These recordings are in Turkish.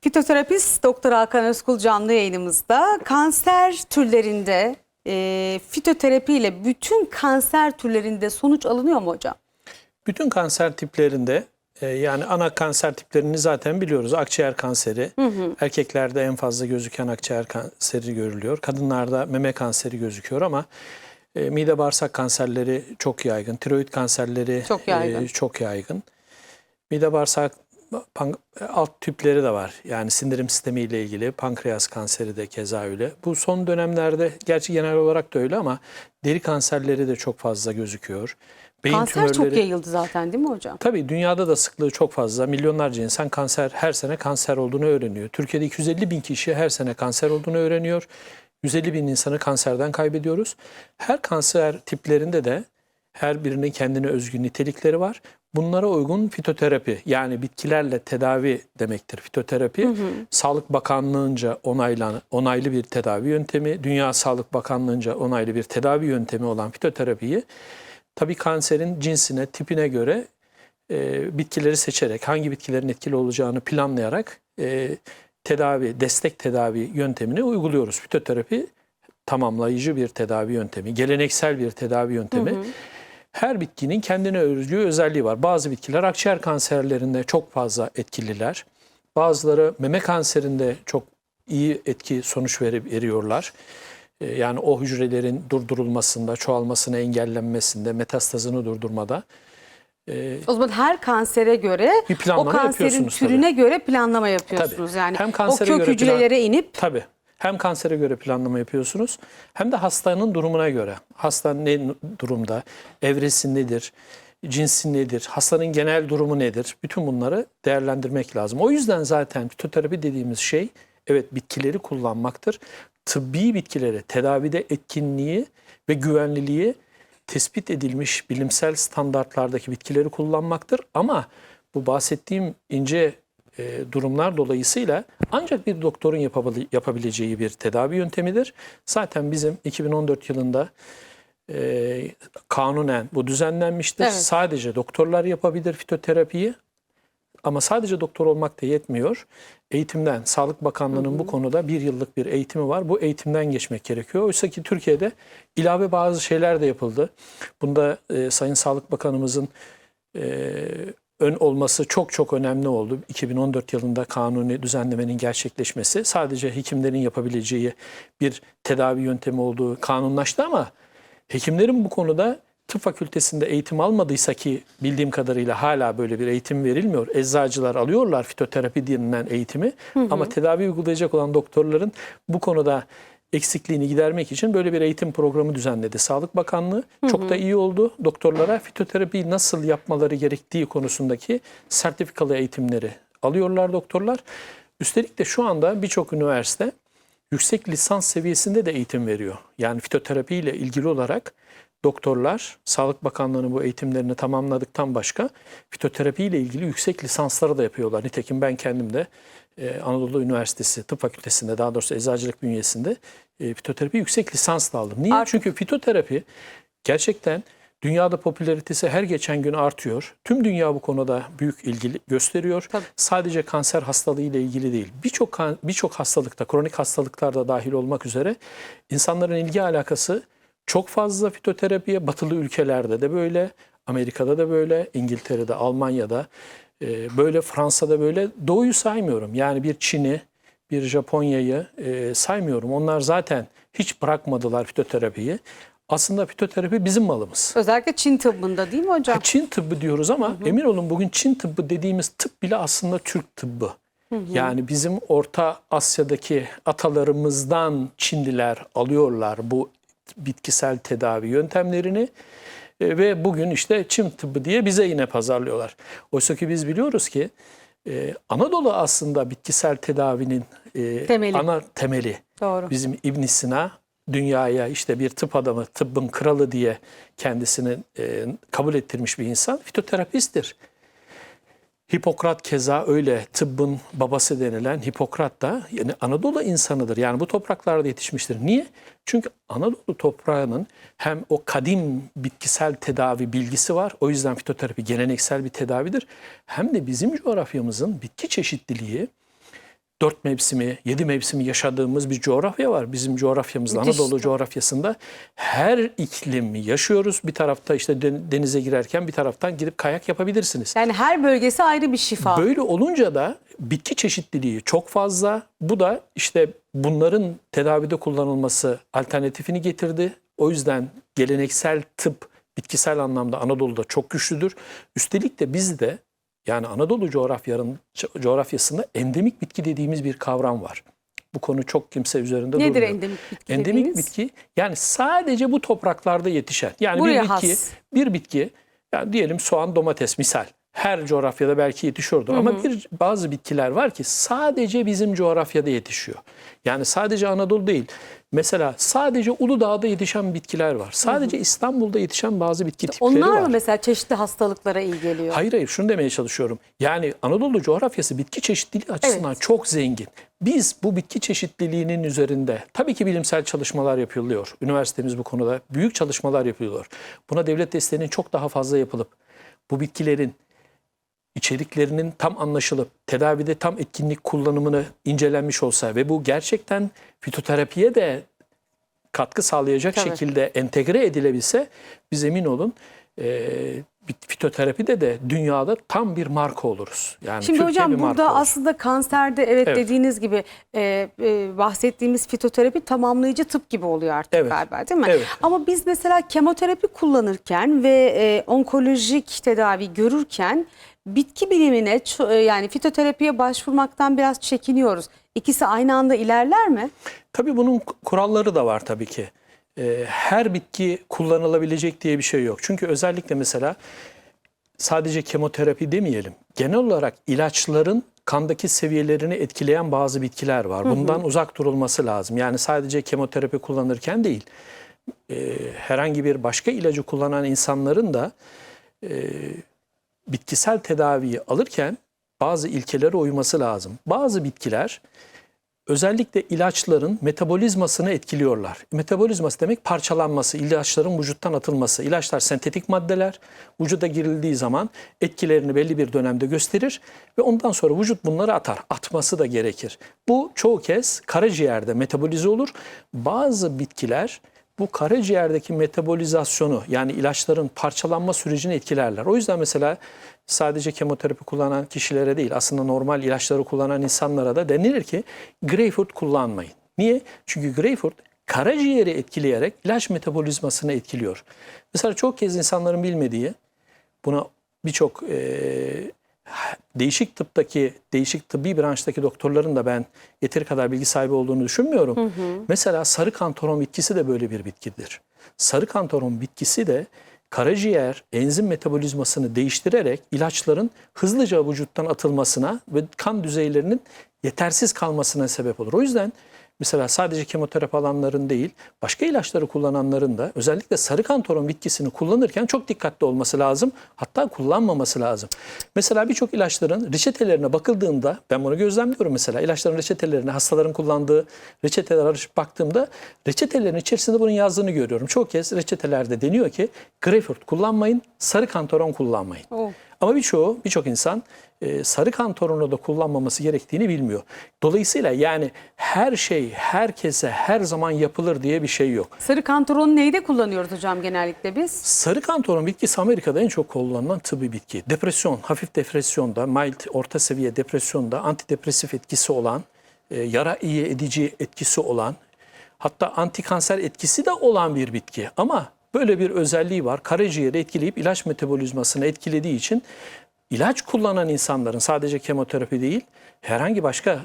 Fitoterapist Doktor Hakan Özkul canlı yayınımızda kanser türlerinde e, fitoterapi ile bütün kanser türlerinde sonuç alınıyor mu hocam? Bütün kanser tiplerinde e, yani ana kanser tiplerini zaten biliyoruz. Akciğer kanseri, erkeklerde en fazla gözüken akciğer kanseri görülüyor. Kadınlarda meme kanseri gözüküyor ama e, mide bağırsak kanserleri çok yaygın. Tiroid kanserleri Çok yaygın. e, çok yaygın. Mide bağırsak alt tüpleri de var. Yani sindirim sistemi ile ilgili pankreas kanseri de keza öyle. Bu son dönemlerde gerçi genel olarak da öyle ama deri kanserleri de çok fazla gözüküyor. Beyin kanser çok tümörleri- yayıldı zaten değil mi hocam? Tabii dünyada da sıklığı çok fazla. Milyonlarca insan kanser her sene kanser olduğunu öğreniyor. Türkiye'de 250 bin kişi her sene kanser olduğunu öğreniyor. 150 bin insanı kanserden kaybediyoruz. Her kanser tiplerinde de her birinin kendine özgü nitelikleri var. Bunlara uygun fitoterapi yani bitkilerle tedavi demektir fitoterapi. Sağlık Bakanlığı'nca onaylan, onaylı bir tedavi yöntemi. Dünya Sağlık Bakanlığı'nca onaylı bir tedavi yöntemi olan fitoterapiyi tabii kanserin cinsine, tipine göre e, bitkileri seçerek, hangi bitkilerin etkili olacağını planlayarak e, tedavi, destek tedavi yöntemini uyguluyoruz. Fitoterapi tamamlayıcı bir tedavi yöntemi, geleneksel bir tedavi yöntemi. Her bitkinin kendine özgü özelliği var. Bazı bitkiler akciğer kanserlerinde çok fazla etkililer. Bazıları meme kanserinde çok iyi etki sonuç verip veriyorlar. E, Yani o hücrelerin durdurulmasında, çoğalmasını engellenmesinde, metastazını durdurmada. E, O zaman her kansere göre Bir o kanserin türüne göre planlama yapıyorsunuz. Tabii. Yani Hem o kök göre hücrelere inip Tabii. Hem kansere göre planlama yapıyorsunuz hem de hastanın durumuna göre. Hasta ne durumda, evresi nedir, cinsi nedir, hastanın genel durumu nedir? Bütün bunları değerlendirmek lazım. O yüzden zaten fitoterapi dediğimiz şey evet bitkileri kullanmaktır. Tıbbi bitkileri tedavide etkinliği ve güvenliliği tespit edilmiş bilimsel standartlardaki bitkileri kullanmaktır. Ama bu bahsettiğim ince e, durumlar dolayısıyla ancak bir doktorun yapabile- yapabileceği bir tedavi yöntemidir. Zaten bizim 2014 yılında e, kanunen bu düzenlenmiştir. Evet. Sadece doktorlar yapabilir fitoterapiyi. Ama sadece doktor olmak da yetmiyor. Eğitimden, Sağlık Bakanlığı'nın bu konuda bir yıllık bir eğitimi var. Bu eğitimden geçmek gerekiyor. Oysa ki Türkiye'de ilave bazı şeyler de yapıldı. Bunda e, Sayın Sağlık Bakanımızın e, ön olması çok çok önemli oldu. 2014 yılında kanuni düzenlemenin gerçekleşmesi sadece hekimlerin yapabileceği bir tedavi yöntemi olduğu kanunlaştı ama hekimlerin bu konuda tıp fakültesinde eğitim almadıysa ki bildiğim kadarıyla hala böyle bir eğitim verilmiyor. Eczacılar alıyorlar fitoterapi denilen eğitimi ama tedavi uygulayacak olan doktorların bu konuda eksikliğini gidermek için böyle bir eğitim programı düzenledi Sağlık Bakanlığı. Çok da iyi oldu. Doktorlara fitoterapiyi nasıl yapmaları gerektiği konusundaki sertifikalı eğitimleri alıyorlar doktorlar. Üstelik de şu anda birçok üniversite yüksek lisans seviyesinde de eğitim veriyor. Yani fitoterapi ile ilgili olarak doktorlar Sağlık Bakanlığı'nın bu eğitimlerini tamamladıktan başka fitoterapi ile ilgili yüksek lisansları da yapıyorlar. Nitekim ben kendim de e, Anadolu Üniversitesi Tıp Fakültesi'nde daha doğrusu eczacılık bünyesinde e, fitoterapi yüksek lisans da aldım. Niye? Artık- Çünkü fitoterapi gerçekten dünyada popülaritesi her geçen gün artıyor. Tüm dünya bu konuda büyük ilgi gösteriyor. Tabii. Sadece kanser hastalığı ile ilgili değil. Birçok birçok hastalıkta, kronik hastalıklarda dahil olmak üzere insanların ilgi alakası çok fazla fitoterapiye. Batılı ülkelerde de böyle, Amerika'da da böyle, İngiltere'de, Almanya'da e, böyle, Fransa'da böyle. Doğuyu saymıyorum. Yani bir Çin'i, bir Japonya'yı e, saymıyorum. Onlar zaten hiç bırakmadılar fitoterapiyi. Aslında fitoterapi bizim malımız. özellikle Çin tıbbında değil mi hocam? Ha, Çin tıbbı diyoruz ama emin olun bugün Çin tıbbı dediğimiz tıp bile aslında Türk tıbbı. Yani bizim Orta Asya'daki atalarımızdan Çinliler alıyorlar bu bitkisel tedavi yöntemlerini E, ve bugün işte Çin tıbbı diye bize yine pazarlıyorlar. Oysa ki biz biliyoruz ki e, Anadolu aslında bitkisel tedavinin e, Temeli. ana temeli. Doğru. Bizim İbn Sina dünyaya işte bir tıp adamı, tıbbın kralı diye kendisini e, kabul ettirmiş bir insan fitoterapisttir. Hipokrat keza öyle tıbbın babası denilen Hipokrat da yani Anadolu insanıdır. Yani bu topraklarda yetişmiştir. Niye? Çünkü Anadolu toprağının hem o kadim bitkisel tedavi bilgisi var. O yüzden fitoterapi geleneksel bir tedavidir. Hem de bizim coğrafyamızın bitki çeşitliliği dört mevsimi, yedi mevsimi yaşadığımız bir coğrafya var. Bizim coğrafyamızda, Müthiş. Anadolu coğrafyasında her iklimi yaşıyoruz. Bir tarafta işte den- denize girerken bir taraftan gidip kayak yapabilirsiniz. Yani her bölgesi ayrı bir şifa. Böyle olunca da bitki çeşitliliği çok fazla. Bu da işte bunların tedavide kullanılması alternatifini getirdi. O yüzden geleneksel tıp bitkisel anlamda Anadolu'da çok güçlüdür. Üstelik de bizde yani Anadolu coğrafyasında endemik bitki dediğimiz bir kavram var. Bu konu çok kimse üzerinde Nedir durmuyor. endemik bitki Endemik dediğiniz? bitki yani sadece bu topraklarda yetişen. Yani Buraya bir bitki, has. bir bitki yani diyelim soğan, domates misal. Her coğrafyada belki yetişiyordur ama bir bazı bitkiler var ki sadece bizim coğrafyada yetişiyor. Yani sadece Anadolu değil. Mesela sadece Uludağ'da yetişen bitkiler var. Sadece İstanbul'da yetişen bazı bitki tipleri Onlar var. mı mesela çeşitli hastalıklara iyi geliyor? Hayır hayır şunu demeye çalışıyorum. Yani Anadolu coğrafyası bitki çeşitliliği açısından Evet. çok zengin. Biz bu bitki çeşitliliğinin üzerinde tabii ki bilimsel çalışmalar yapılıyor. Üniversitemiz bu konuda büyük çalışmalar yapıyor. Buna devlet desteğinin çok daha fazla yapılıp bu bitkilerin içeriklerinin tam anlaşılıp tedavide tam etkinlik kullanımını incelenmiş olsa ve bu gerçekten fitoterapiye de katkı sağlayacak Tabii. şekilde entegre edilebilse biz emin olun e, fitoterapide de dünyada tam bir marka oluruz. Yani Şimdi Türkiye hocam burada olur. aslında kanserde evet, Evet. dediğiniz gibi e, e, bahsettiğimiz fitoterapi tamamlayıcı tıp gibi oluyor artık Evet. galiba değil mi? Evet. Ama biz mesela kemoterapi kullanırken ve e, onkolojik tedavi görürken bitki bilimine e, yani fitoterapiye başvurmaktan biraz çekiniyoruz. İkisi aynı anda ilerler mi? Tabii bunun kuralları da var tabii ki. Ee, her bitki kullanılabilecek diye bir şey yok. Çünkü özellikle mesela sadece kemoterapi demeyelim. Genel olarak ilaçların kandaki seviyelerini etkileyen bazı bitkiler var. Bundan uzak durulması lazım. Yani sadece kemoterapi kullanırken değil. e, herhangi bir başka ilacı kullanan insanların da e, bitkisel tedaviyi alırken bazı ilkelere uyması lazım. Bazı bitkiler özellikle ilaçların metabolizmasını etkiliyorlar. Metabolizması demek parçalanması, ilaçların vücuttan atılması. İlaçlar sentetik maddeler. Vücuda girildiği zaman etkilerini belli bir dönemde gösterir ve ondan sonra vücut bunları atar. Atması da gerekir. Bu çoğu kez karaciğerde metabolize olur. Bazı bitkiler bu karaciğerdeki metabolizasyonu yani ilaçların parçalanma sürecini etkilerler. O yüzden mesela sadece kemoterapi kullanan kişilere değil aslında normal ilaçları kullanan insanlara da denilir ki greyfurt kullanmayın. Niye? Çünkü greyfurt karaciğeri etkileyerek ilaç metabolizmasını etkiliyor. Mesela çok kez insanların bilmediği buna birçok e, değişik tıptaki, değişik tıbbi branştaki doktorların da ben yeteri kadar bilgi sahibi olduğunu düşünmüyorum. Mesela sarı kantaron bitkisi de böyle bir bitkidir. Sarı kantaron bitkisi de karaciğer enzim metabolizmasını değiştirerek ilaçların hızlıca vücuttan atılmasına ve kan düzeylerinin yetersiz kalmasına sebep olur. O yüzden mesela sadece kemoterapi alanların değil, başka ilaçları kullananların da özellikle sarı kantaron bitkisini kullanırken çok dikkatli olması lazım. Hatta kullanmaması lazım. Mesela birçok ilaçların reçetelerine bakıldığında, ben bunu gözlemliyorum mesela ilaçların reçetelerine, hastaların kullandığı reçeteler açıp baktığımda reçetelerin içerisinde bunun yazdığını görüyorum. Çok kez reçetelerde deniyor ki greyfurt kullanmayın, sarı kantaron kullanmayın. Oh. Ama birçoğu, birçok insan e, sarı kantoronu da kullanmaması gerektiğini bilmiyor. Dolayısıyla yani her şey herkese her zaman yapılır diye bir şey yok. Sarı kantaronu neyde kullanıyoruz hocam genellikle biz? Sarı kantaron bitkisi Amerika'da en çok kullanılan tıbbi bitki. Depresyon, hafif depresyonda, mild orta seviye depresyonda antidepresif etkisi olan, e, yara iyi edici etkisi olan, hatta antikanser etkisi de olan bir bitki. Ama böyle bir özelliği var. Karaciğeri etkileyip ilaç metabolizmasını etkilediği için ilaç kullanan insanların sadece kemoterapi değil, herhangi başka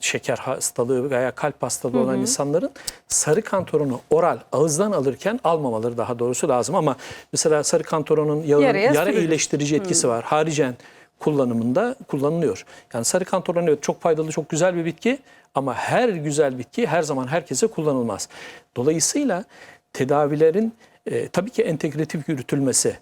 şeker hastalığı veya kalp hastalığı olan insanların sarı kantoronu oral ağızdan alırken almamaları daha doğrusu lazım ama mesela sarı kantoronun yağın Yaraya yara sürülür. iyileştirici etkisi var. Haricen kullanımında kullanılıyor. Yani sarı kantoron evet çok faydalı, çok güzel bir bitki ama her güzel bitki her zaman herkese kullanılmaz. Dolayısıyla tedavilerin e, tabii ki entegratif yürütülmesi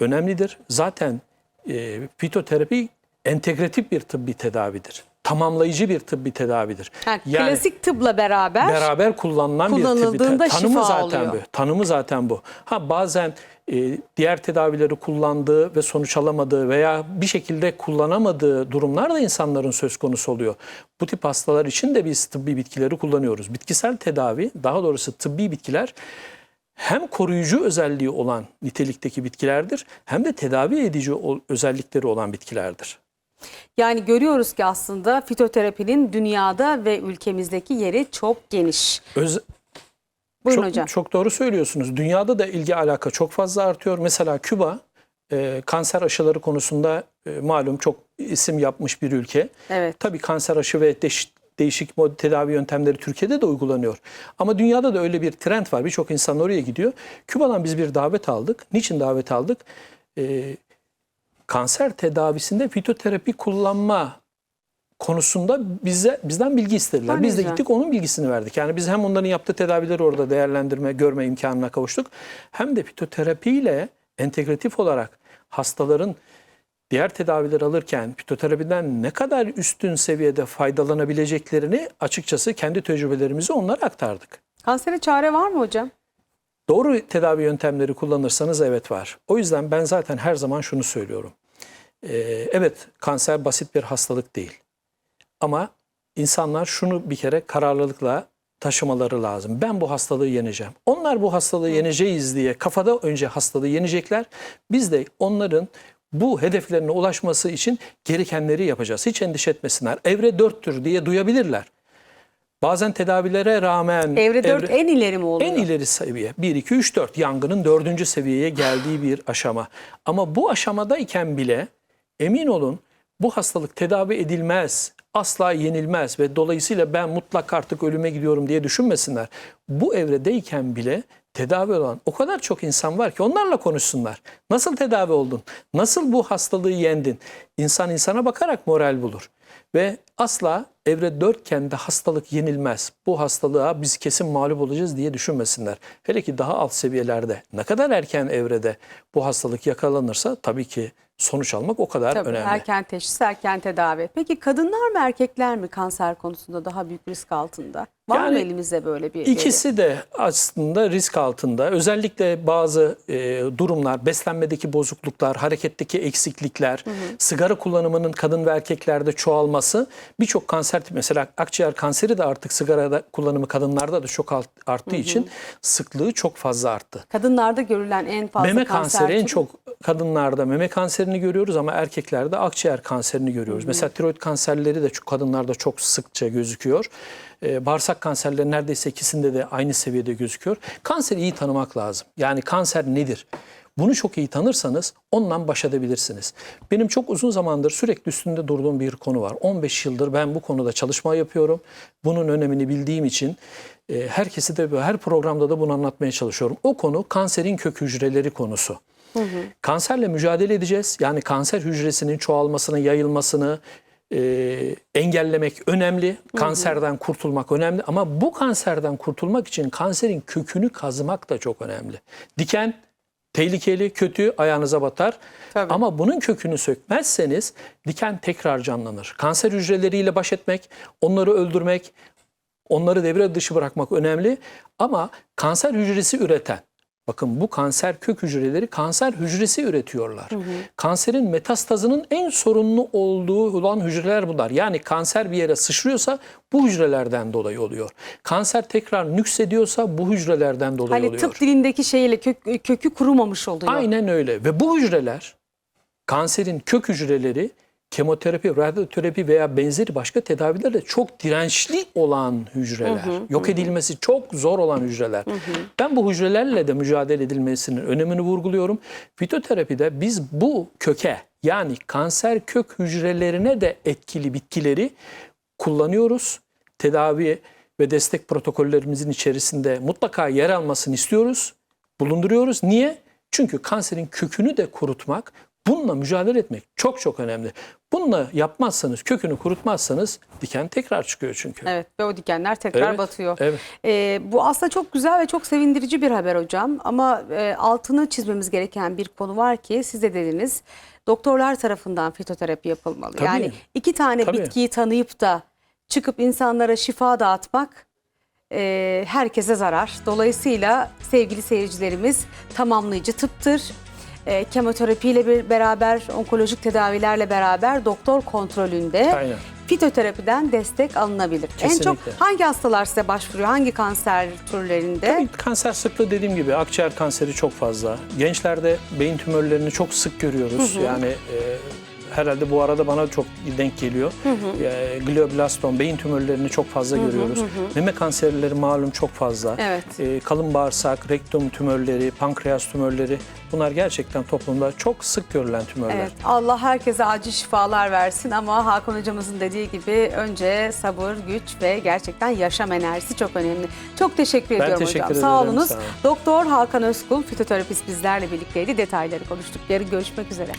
önemlidir. Zaten e, fitoterapi entegratif bir tıbbi tedavidir. Tamamlayıcı bir tıbbi tedavidir. Yani klasik tıpla beraber, beraber kullanılan bir tıbbi kullanıldığında te- tanımı zaten oluyor. bu. Tanımı zaten bu. Ha bazen e, diğer tedavileri kullandığı ve sonuç alamadığı veya bir şekilde kullanamadığı durumlar da insanların söz konusu oluyor. Bu tip hastalar için de biz tıbbi bitkileri kullanıyoruz. Bitkisel tedavi, daha doğrusu tıbbi bitkiler hem koruyucu özelliği olan nitelikteki bitkilerdir hem de tedavi edici özellikleri olan bitkilerdir. Yani görüyoruz ki aslında fitoterapinin dünyada ve ülkemizdeki yeri çok geniş. Öz, Buyurun çok, hocam. çok doğru söylüyorsunuz. Dünyada da ilgi alaka çok fazla artıyor. Mesela Küba e, kanser aşıları konusunda e, malum çok isim yapmış bir ülke. Evet. Tabii kanser aşı ve değiş- değişik mod tedavi yöntemleri Türkiye'de de uygulanıyor. Ama dünyada da öyle bir trend var. Birçok insan oraya gidiyor. Küba'dan biz bir davet aldık. Niçin davet aldık? E, kanser tedavisinde fitoterapi kullanma konusunda bize bizden bilgi istediler. Ne biz de gittik onun bilgisini verdik. Yani biz hem onların yaptığı tedavileri orada değerlendirme, görme imkanına kavuştuk. Hem de fitoterapiyle entegratif olarak hastaların diğer tedaviler alırken fitoterapiden ne kadar üstün seviyede faydalanabileceklerini açıkçası kendi tecrübelerimizi onlara aktardık. Kansere çare var mı hocam? Doğru tedavi yöntemleri kullanırsanız evet var. O yüzden ben zaten her zaman şunu söylüyorum. Ee, evet kanser basit bir hastalık değil. Ama insanlar şunu bir kere kararlılıkla taşımaları lazım. Ben bu hastalığı yeneceğim. Onlar bu hastalığı yeneceğiz diye kafada önce hastalığı yenecekler. Biz de onların bu hedeflerine ulaşması için gerekenleri yapacağız. Hiç endişe etmesinler. Evre dörttür diye duyabilirler. Bazen tedavilere rağmen Evre 4 evre- en ileri mi oluyor? en ileri seviye 1, 2, 3, 4 yangının dördüncü seviyeye geldiği bir aşama. Ama bu aşamadayken bile emin olun bu hastalık tedavi edilmez, asla yenilmez ve dolayısıyla ben mutlak artık ölüme gidiyorum diye düşünmesinler. Bu evredeyken bile tedavi olan o kadar çok insan var ki onlarla konuşsunlar. Nasıl tedavi oldun? Nasıl bu hastalığı yendin? İnsan insana bakarak moral bulur. Ve asla evre dörtken de hastalık yenilmez. Bu hastalığa biz kesin mağlup olacağız diye düşünmesinler. Hele ki daha alt seviyelerde ne kadar erken evrede bu hastalık yakalanırsa tabii ki sonuç almak o kadar Tabii, önemli. erken teşhis, erken tedavi. Peki kadınlar mı erkekler mi kanser konusunda daha büyük risk altında? Var mı Yani elimizde böyle bir veri? İkisi de aslında risk altında. Özellikle bazı e, durumlar, beslenmedeki bozukluklar, hareketteki eksiklikler, sigara kullanımının kadın ve erkeklerde çoğalması birçok kanser tipi mesela akciğer kanseri de artık sigara kullanımı kadınlarda da çok alt- arttığı için sıklığı çok fazla arttı. Kadınlarda görülen en fazla Meme kanser kanseri en çok kadınlarda meme kanserini görüyoruz ama erkeklerde akciğer kanserini görüyoruz. Mesela tiroid kanserleri de kadınlarda çok sıkça gözüküyor. Ee, bağırsak kanserleri neredeyse ikisinde de aynı seviyede gözüküyor. Kanseri iyi tanımak lazım. Yani kanser nedir? Bunu çok iyi tanırsanız ondan baş edebilirsiniz. Benim çok uzun zamandır sürekli üstünde durduğum bir konu var. 15 yıldır ben bu konuda çalışma yapıyorum. Bunun önemini bildiğim için e, herkesi de her programda da bunu anlatmaya çalışıyorum. O konu kanserin kök hücreleri konusu. Kanserle mücadele edeceğiz. Yani kanser hücresinin çoğalmasını, yayılmasını e, engellemek önemli. Kanserden kurtulmak önemli. Ama bu kanserden kurtulmak için kanserin kökünü kazımak da çok önemli. Diken tehlikeli, kötü, ayağınıza batar. Tabii. Ama bunun kökünü sökmezseniz diken tekrar canlanır. Kanser hücreleriyle baş etmek, onları öldürmek, onları devre dışı bırakmak önemli. Ama kanser hücresi üreten, bakın bu kanser kök hücreleri kanser hücresi üretiyorlar. Kanserin metastazının en sorunlu olduğu olan hücreler bunlar. Yani kanser bir yere sıçrıyorsa bu hücrelerden dolayı oluyor. Kanser tekrar nüksediyorsa bu hücrelerden dolayı Hani oluyor. tıp dilindeki şeyle kök, kökü kurumamış oluyor. Aynen öyle ve bu hücreler kanserin kök hücreleri kemoterapi, radyoterapi veya benzeri başka tedavilerle çok dirençli olan hücreler. Yok edilmesi çok zor olan hücreler. Ben bu hücrelerle de mücadele edilmesinin önemini vurguluyorum. Fitoterapide biz bu köke yani kanser kök hücrelerine de etkili bitkileri kullanıyoruz. Tedavi ve destek protokollerimizin içerisinde mutlaka yer almasını istiyoruz, bulunduruyoruz. Niye? Çünkü kanserin kökünü de kurutmak, bununla mücadele etmek çok çok önemli. Bununla yapmazsanız, kökünü kurutmazsanız diken tekrar çıkıyor çünkü. Evet ve o dikenler tekrar Evet, batıyor. evet. Ee, bu aslında çok güzel ve çok sevindirici bir haber hocam. Ama e, altını çizmemiz gereken bir konu var ki siz de dediniz. doktorlar tarafından fitoterapi yapılmalı. Tabii. Yani iki tane Tabii. bitkiyi tanıyıp da çıkıp insanlara şifa dağıtmak e, herkese zarar. Dolayısıyla sevgili seyircilerimiz tamamlayıcı tıptır. E, kemoterapiyle bir- beraber, onkolojik tedavilerle beraber doktor kontrolünde Aynen. fitoterapiden destek alınabilir. En çok Kesinlikle. hangi hastalar size başvuruyor? Hangi kanser türlerinde? Tabii kanser sıklığı dediğim gibi akciğer kanseri çok fazla. Gençlerde beyin tümörlerini çok sık görüyoruz. Yani e, herhalde bu arada bana çok denk geliyor. E, glioblastom, beyin tümörlerini çok fazla görüyoruz. Meme kanserleri malum çok fazla. Evet. E, kalın bağırsak, rektum tümörleri, pankreas tümörleri bunlar gerçekten toplumda çok sık görülen tümörler. Evet, Allah herkese acil şifalar versin ama Hakan hocamızın dediği gibi önce sabır, güç ve gerçekten yaşam enerjisi çok önemli. Çok teşekkür Ben ediyorum teşekkür hocam. ederim, Sağ olunuz. sağ olun. Doktor Hakan Özkul, fitoterapist bizlerle birlikteydi. Detayları konuştuk. Yarın görüşmek üzere.